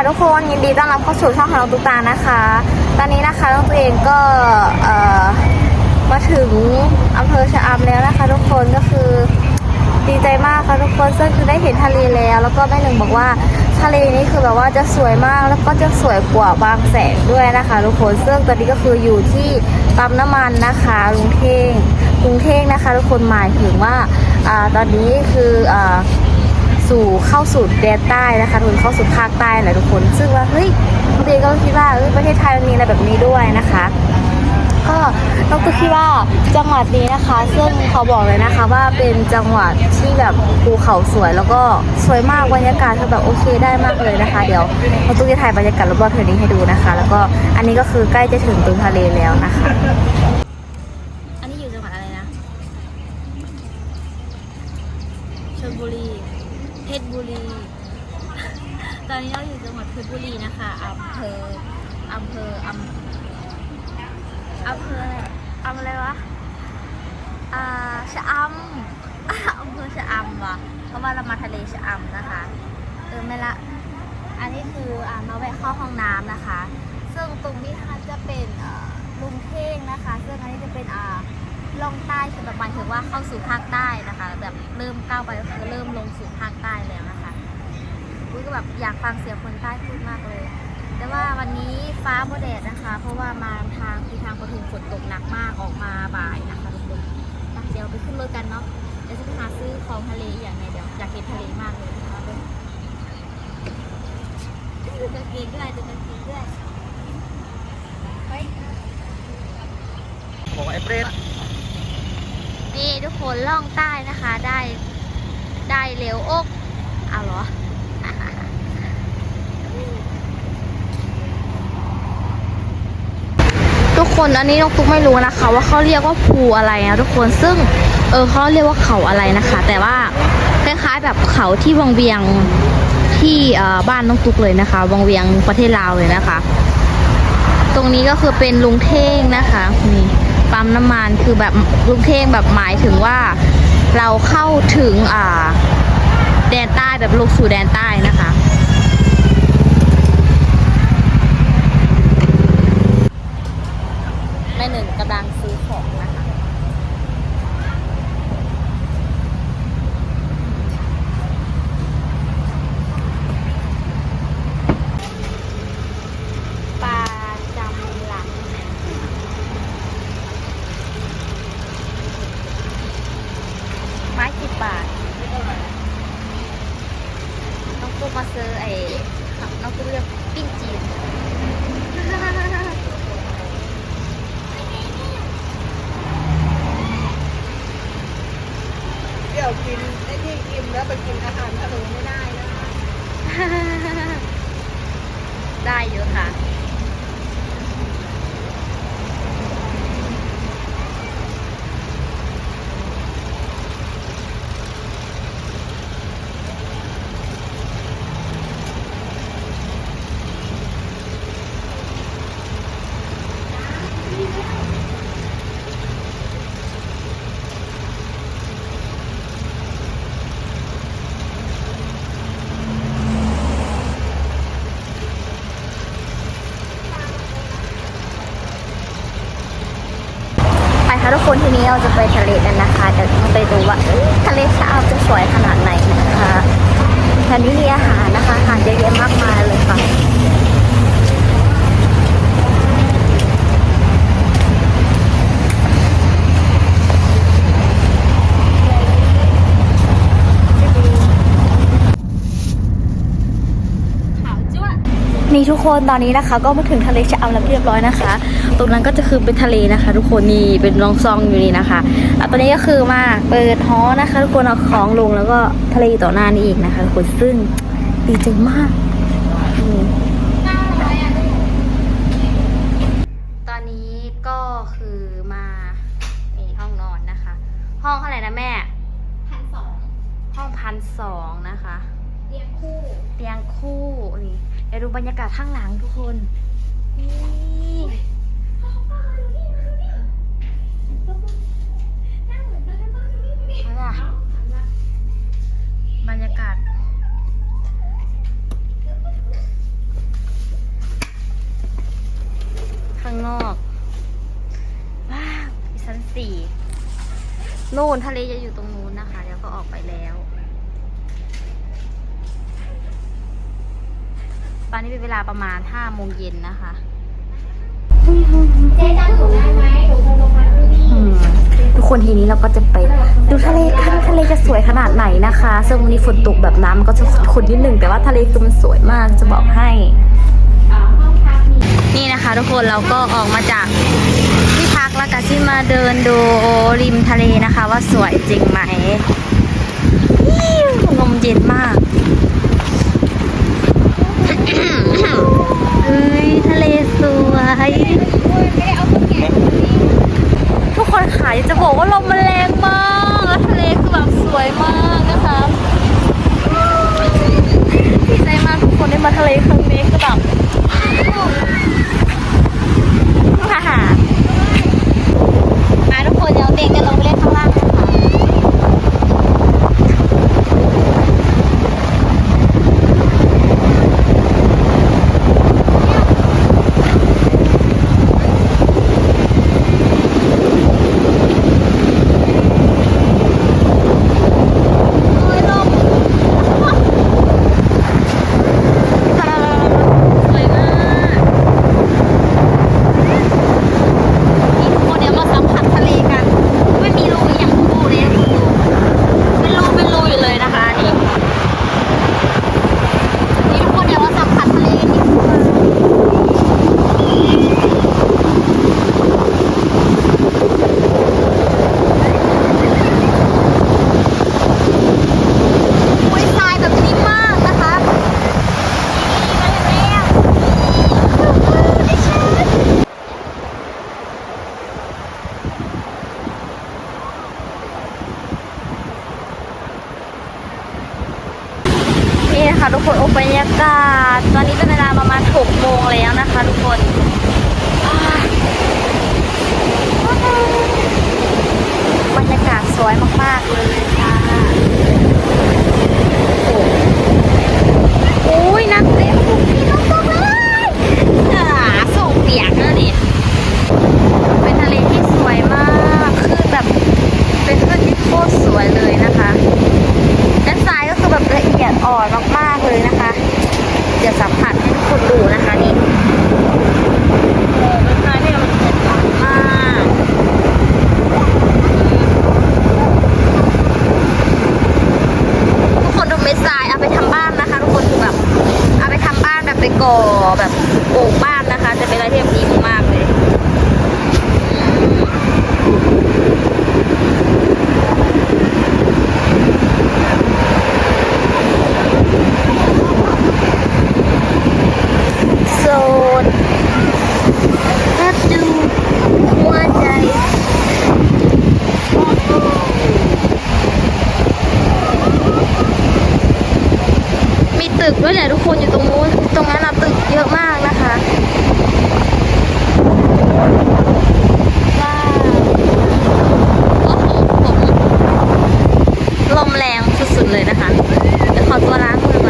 ค่ะทุกคนยินดีต้อนรับเข้าสู่ช่องของน้องตุ๊กตานะคะ ตอนนี้นะคะน้องตัวเองก็มาถึงอำเภอชะอำแล้วนะคะ ทุกคนก็คือดีใจมากค่ะทุกคนซึ่งคือได้เห็นทะเลแล้ว แล้วก็แม่หนึ่งบอกว่าทะเลนี้คือแบบว่าจะสวยมากแล้วก็จะสวยกว่าบางแสนด้วยนะคะ ทุกคนซึ่งตอนนี้ก็คืออยู่ที่ปั๊มน้ำมันนะคะลุงเท่งลุงเท่งนะคะ ทุกคนหมายถึงว่าอตอนนี้คืออ สู่เข้าสู่แดนใต้นะคะทุกคนเข้าสู่ภาคใต้แหละทุกคน ซึ่งว่าเฮ้ยตัวเองก็คิดว่าเอ้ยประเทศไทยมันมีอะไรแบบนี้ด้วยนะคะก็น้องคิดว่าจังหวัดนี้นะคะ ซึ่งเขาบอกเลยนะคะว่าเป็นจังหวัดที่แบบภูเขาสวยแล้วก็สวยมากบรรยากาศคือแบบโอเคได้มากเลยนะคะ เดี๋ยวน้องตุ๊กจะถ่ายบรรยากาศรอบๆเทอนี้ให้ดูนะคะ แล้วก็อันนี้ก็คือใกล้จะถึงตรงทะเลแล้วนะคะอันนี้อยู่จังหวัดอะไรนะชลบุรี เพชรบุรี ตอนนี้เราอยู่จังหวัดเพชรบุรีนะคะอำเภออำเภออำอำเภออะไรอำอะไรวะอ่าชะอำอำเภอชะอำวะเพราะว่าเรามาทะเลชะอำนะคะเออไม่ละ อันนี้คืออ่ามาแวะเข้าห้องน้ำนะคะ ซึ่งตรงนี้นะคะจะเป็นลุงเท่งนะคะ ซึ่งอันนี้จะเป็นอ่า ลงใต้คือแบบหมายถึงว่าเข้าสู่ภาคใต้นะคะ แบบเริ่มก้าวไปก็คือเริ่มลงสู่ภาคใต้แล้วนะคะอุ้ยก็แบบอยากฟังเสียงคนใต้พูดมากเลย แต่ว่าวันนี้ฟ้าโมแดดนะคะ เพราะว่ามาทางคือทางปทุมฝนตกหนักมากออกมาบ่ายนะคะทุกคนไปเดี๋ยวไปขึ้นรถกันเนาะเดี๋ยวจะไปหาซื้อของทะเลอย่างไรเดี๋ยวอยากเห็นทะเลมากเลยนะคะเดูกางเกงด้วยดูกางเกงด้วยเฮ้ยบอกว่าไอ้เปรต นี่ทุกคนล่องใต้นะคะได้ได้เร็วอกเอาเหรอทุกคนอันนี้น้องตุ๊กไม่รู้นะคะ ว่าเขาเรียกว่าภูอะไรนะทุกคนซึ่งเออเขาเรียกว่าเขาอะไรนะคะ แต่ว่าคล้ายๆแบบเขาที่วังเวียงที่เออบ้านน้องตุ๊กเลยนะคะวังเวียงประเทศลาวเลยนะคะ ตรงนี้ก็คือเป็นลุงเท่งนะคะนี่ ปั๊มน้ำมันคือแบบลุงเท่งแบบหมายถึงว่าเราเข้าถึงอ่าแดนใต้แบบลงสู่แดนใต้นะคะแม่หนึ่งกำลังซื้อของนะคะ ปลาจำหลัง ไม้สิบบาท น้องกูมา ซื้อไอ้น้องกูเรียกปิ้งจีนเดี๋ยวกินไอ้ที่อิ่มแล้วไปกินอาหารทะเลไม่ได้นะ ได้เยอะค่ะ ไปค่ะทุกคนทีนี้ เราจะไปทะเลกันนะคะเดี๋ยวไปดูว่าทะเลสาบจะสวยขนาดไหนนะคะแถวนี้มีอาหารนะคะอาหารเยอะแยะมากมายเลยค่ะ นี่ทุกคนตอนนี้นะคะ ก็มาถึงทะเลชะอำแล้วเรียบร้อยนะคะ ตรงนั้นก็จะคือเป็นทะเลนะคะ ทุกคนนี่เป็นรองซองอยู่นี่นะคะแล้วตอนนี้ก็คือมาเปิดฮอนะคะ ทุกคนเอาของลงแล้วก็ทะเลอยู่ต่อหน้านี้อีกนะคะทุกคนซึ่งดีใจมากนี่ตอนนี้ก็คือมานี่ห้องนอนนะคะ ห้องเท่าไหร่นะแม่พันสองห้องพันสองนะคะเตียงคู่เตียงคู่นี่ เดี๋ยวดูบรรยากาศข้างหลังทุกคนนี่ค่ะบรรยากาศ ข้างนอกว้าวชั้นสี่โน่นทะเลจะอยู่ตรงนู้นนะคะ แล้วก็ออกไปแล้ว ตอนนี้เป็นเวลาประมาณ5โมงเย็นนะคะเจ๊จำหนูได้ไหมหนูเคยลงมาที่นี่อืมทุกคนทีนี้เราก็จะไปดูทะเลกันทะเลจะสวยขนาดไหนนะคะ ซึ่งวันนี้ฝนตกแบบน้ำมันก็จะขุ่นๆนิดหนึ่งแต่ว่าทะเลคือมันสวยมากจะบอกให้อ่าห้องพักมีนี่นะคะทุกคนเราก็ออกมาจากที่พักแล้วก็ที่มาเดินดูริมทะเลนะคะ ว่าสวยจริงไหมอิ๊วลมเย็นมาก เฮ้ยทะเลสวย ทุกคนขายจะบอกว่าลมมันแรงมากแล้วทะเลคือแบบสวยมากนะคะดีใจมากทุกคนได้มาทะเลครั้งนี้คือแบบ ฮ่าฮ่ามาทุกคนเดี๋ยวเด็กจะลงไปเล่นข้างล่างนะคะโอ้ยลมสวยมาก นี่ทุกคนเดี๋ยวมาสัมผัสทะเลกัน ไม่มีรูอย่างรูเลยนะคุณดูเป็นรูเป็นรูอยู่เลยนะคะนี่นี่ทุกคนเดี๋ยวมาสัมผัสทะเลกันดีกว่าโอ้ยทรายแบบนิ่มมากนะคะนี่มาแล้วได้เชิญ นี่ะคะ ทุกคนโอบรรยากาศ ตอนนี้เป็นเวลาประมาณ6โมงแล้วนะคะ ทุกคนบรรยากาศสวยมากๆเลยค่ะโอ้ยนักเต็มทุกที่น้องตกเลยอ่าส่งเปียกแล้วนี่เป็นทะเลที่สวยมากคลื่นแบบเป็นคลื่นที่โคตรสวยเลยนะคะ ด้านซ้ายก็คือแบบละเอียดอ่อนมากๆเลยนะคะ เดี๋ยวสัมผัสให้ทุกคนดูนะคะนี่โอ้เป็นซ้ายที่มันละเอียดอ่อนมากทุกคนดูเม็ดทรายเอาไปทำบ้านนะคะ ทุกคนคือแบบเอาไปทำบ้านแบบไปก่อแบบปลูกบ้านนะคะ จะเป็นอะไรที่แบบดีมากๆเลยโสดถ้าดูหัวใจ มีตึกด้วยแหละทุกคนอยู่ตรงนู้น ตรงนั้นอะตึกเยอะมากนะคะว้าวโอ้โหผม ลมแรงสุดๆเลยนะคะเดี๋ยวขอตัวล้างมือก่อน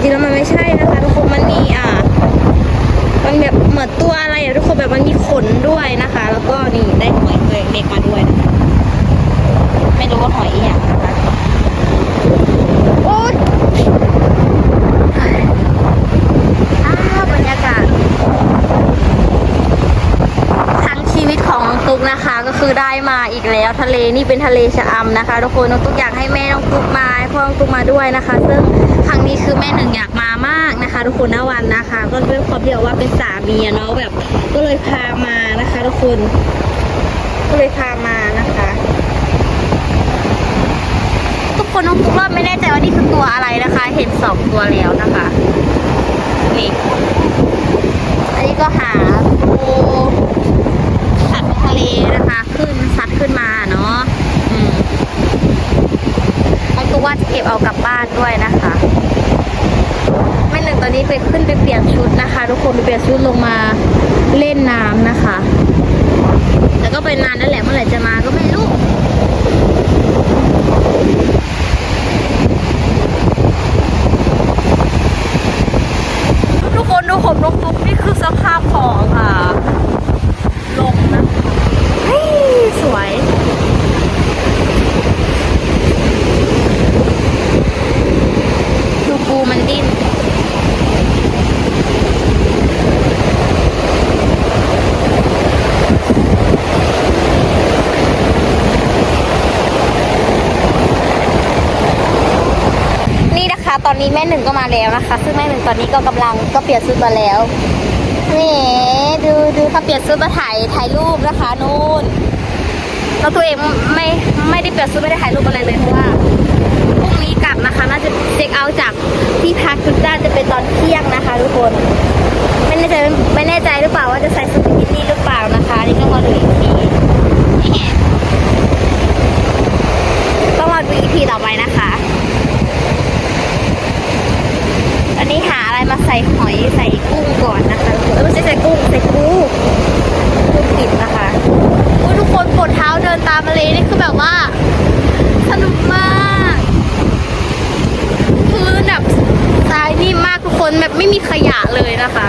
จริงแล้วมันไม่ใช่นะคะทุกคนมันมีอ่า มันแบบเหมือนตัวอะไรอะทุกคนแบบมันมีขนด้วยนะคะ แล้วก็นี่ได้หอยตัวเล็กมาด้วยนะคะไม่รู้ว่าหอยอหย่างนะคะโอ๊ยอ้าวบรรยากาศทั้งชีวิตของน้องตุ๊กนะคะ ก็คือได้มาอีกแล้วทะเลนี่เป็นทะเลชะอำนะคะ ทุกคนน้องตุ๊กอยากให้แม่น้องตุ๊กมา องตุ๊กมาด้วยนะคะ ซึ่งครั้งนี้คือแม่หนึ่งอยากมามากนะคะ ทุกคนนะวันนะคะ ก็ด้วยความที่ว่าเป็นสามีเนาะแบบก็เลยพามานะคะ ทุกคน ก็เลยพามานะคะ ทุกคนน้องตุกรอบไม่แน่ใจว่านี่คือตัวอะไรนะคะ เห็นสองตัวแล้วนะคะนี่อันนี้ก็หาปูสัตว์ทะเลนะคะ ขึ้นซัดขึ้นมาเนาะ ว่าจะเก็บเอากลับบ้านด้วยนะคะแม่หนึ่งตอนนี้ไปขึ้นไปเปลี่ยนชุดนะคะ ทุกคนไปเปลี่ยนชุดลงมาเล่นน้ำนะคะแล้วก็เป็นนานนั่นแหละเมื่อไหร่จะมาก็ไม่รู้ทุกคนดูผมนกตุกนี่คือสภาพของอ่าลงนะสวย ดูปู มันดิ้นนี่นะคะ ตอนนี้แม่หนึ่งก็มาแล้วนะคะ ซึ่งแม่หนึ่งตอนนี้ก็กำลังก็เปลี่ยนชุดมาแล้วแหมดูดูเขาเปลี่ยนชุดมาถ่ายถ่ายรูปนะคะนู่นแล้วตัวเองไม่ไม่ได้เปลี่ยนชุดไม่ได้ถ่ายรูปอะไรเลยเพราะว่า พรุ่งนี้กลับนะคะ น่าจะเช็คเอาท์จากที่พักจุดด้านจะเป็นตอนเที่ยงนะคะ ทุกคน ไม่แน่ใจไม่แน่ใจหรือเปล่าว่าจะใส่ชุดบิกินี่หรือเปล่านะคะนี่ต้องมาดูอีกทีต้องมาดูอีกทีต่อไปนะคะอันนี้หาอะไรมาใส่หอยใส่กุ้งก่อนนะคะเออไม่ใช่ใส่กุ้งใส่ปูกุ้งปิดนะคะอุ๊ยทุกคนปวดเท้าเดินตามทะเลนี่คือแบบว่าสนุกมาก นแบบทรายนิ่มมากทุกคนแบบไม่มีขยะเลยนะคะ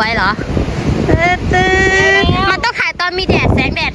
วยๆเหรอตืดๆมันต้องถ่ายตอนมีแดดแสงแดด